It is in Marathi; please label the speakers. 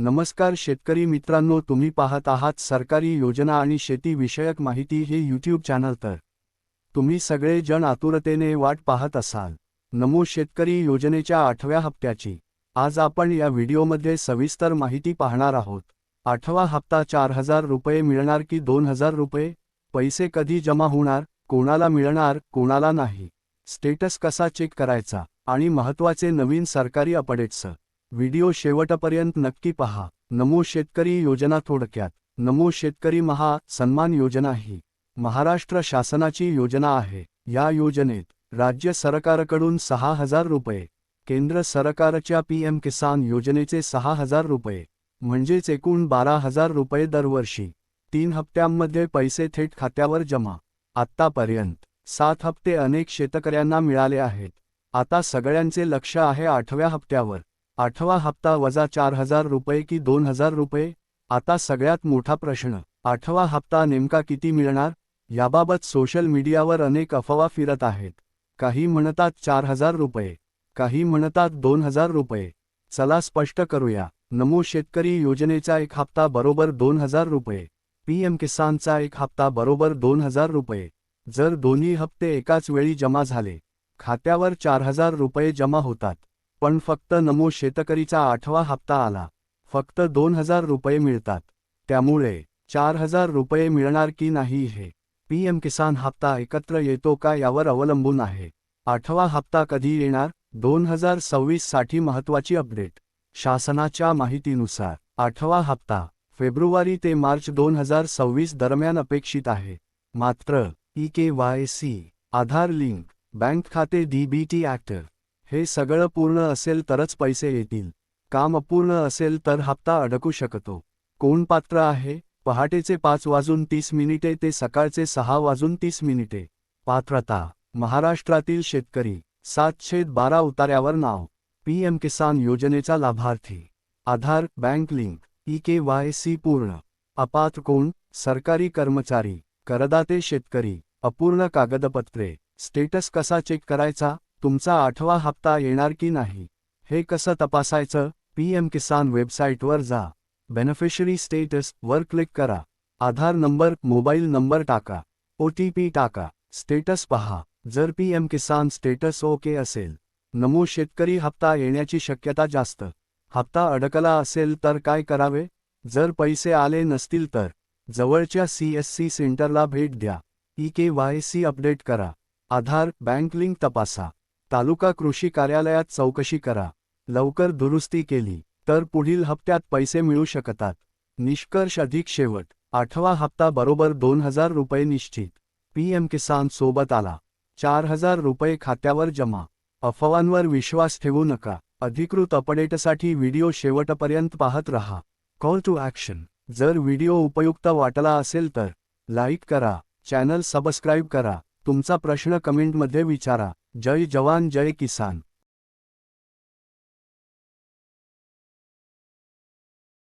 Speaker 1: नमस्कार शेतकरी मित्रांनो तुम्ही पाहत आहात सरकारी योजना आणि शेती विषयक माहिती हे यूट्यूब चॅनल तर. तुम्ही सगळे जण आतुरतेने वाट पाहत असाल. नमो शेतकरी योजनेच्या आठव्या हप्त्याची. आज आपण या व्हिडिओमध्ये सविस्तर माहिती पाहणार आहोत. आठवा हप्ता चार हजार रुपये मिळणार की दोन हजार रुपये? पैसे कधी जमा होणार? कोणाला मिळणार? कोणाला नाही? स्टेटस कसा चेक करायचा? आणि महत्त्वाचे नवीन सरकारी अपडेट्स व्हिडिओ शेवटपर्यंत नक्की पहा. नमो शेतकरी योजना थोडक्यात. नमो शेतकरी महा सन्मान योजना ही महाराष्ट्र शासनाची योजना आहे. या योजनेत राज्य सरकारकडून सहा हजार रुपये केंद्र सरकारच्या पी एम किसान योजनेचे सहा हजार रुपये म्हणजेच एकूण बारा हजार रुपये दरवर्षी तीन हप्त्यांमध्ये पैसे थेट खात्यावर जमा. आत्तापर्यंत सात हप्ते अनेक शेतकऱ्यांना मिळाले आहेत. आता सगळ्यांचे लक्ष आहे आठव्या हप्त्यावर. आठवा हप्ता वजा चार हजार रुपये की दोन हजार रुपये? आता सगळ्यात मोठा प्रश्न. आठवा हप्ता नेमका किती मिळणार? याबाबत सोशल मीडियावर अनेक अफवा फिरत आहेत. काही म्हणतात चार हजार रुपये काही म्हणतात दोन हजार रुपये. चला स्पष्ट करूया. नमो शेतकरी योजनेचा एक हप्ता बरोबर दोन हजार रुपये. पीएम किसानचा एक हप्ता बरोबर दोन हजार रुपये. जर दोन्ही हप्ते एकाच वेळी जमा झाले खात्यावर चार हजार रुपये जमा होतात. पण फक्त नमो शेतकरीचा आठवा हप्ता आला. फक्त दोन हजार रुपये मिळतात. त्यामुळे चार हजार रुपये मिळणार की नाही हे पीएम किसान हप्ता एकत्र येतो का यावर अवलंबून आहे. आठवा हप्ता कधी येणार? दोन हजार सव्वीससाठी महत्त्वाची अपडेट. शासनाच्या माहितीनुसार आठवा हप्ता फेब्रुवारी ते मार्च दोन हजार सव्वीस दरम्यान अपेक्षित आहे. मात्र E K Y C Aadhaar link bank खाते डीबीटी ॲक्टर हे सगळं पूर्ण असेल तरच पैसे येतील. काम अपूर्ण असेल तर हप्ता अडकू शकतो. कोण पात्र आहे? पहाटेचे पाच वाजून तीस मिनिटे ते सकाळचे सहा वाजून तीस मिनिटे. पात्रता महाराष्ट्रातील शेतकरी सातशे बारा उतार्यावर नाव. पीएम किसान योजनेचा लाभार्थी. Aadhaar bank link E K Y C पूर्ण. अपात्र कोण? सरकारी कर्मचारी करदाते शेतकरी अपूर्ण कागदपत्रे. स्टेटस कसा चेक करायचा? तुमचा आठवा हप्ता येणार की नाही? हे कसं तपासायचं? पीएम किसान वेबसाईटवर जा. बेनिफिशरी स्टेटस वर क्लिक करा. आधार नंबर मोबाईल नंबर टाका. ओ टी पी टाका. स्टेटस पहा. जर पीएम किसान स्टेटस ओके असेल. नमो शेतकरी हप्ता येण्याची शक्यता जास्त. हप्ता अडकला असेल तर काय करावे? जर पैसे आले नसतील तर. जवळच्या सी एस सी सेंटरला भेट द्या. E K Y C update करा. आधार बँक लिंक तपासा. तालुका कृषी कार्यालयात चौकशी करा. लवकर दुरुस्ती केली तर पुढील हप्त्यात पैसे मिळू शकतात. निष्कर्ष अधिक शेवट आठवा हप्ता बरोबर दोन हजार रुपये निश्चित. पीएम किसान सोबत आला. चार हजार रुपये खात्यावर जमा. अफवांवर विश्वास ठेवू नका. अधिकृत अपडेटसाठी व्हिडिओ शेवटपर्यंत पाहत रहा. कॉल टू ॲक्शन जर व्हिडिओ उपयुक्त वाटला असेल तर लाईक करा. चॅनल सबस्क्राईब करा. तुमचा प्रश्न कमेंटमध्ये विचारा. जय जवान जय किसान.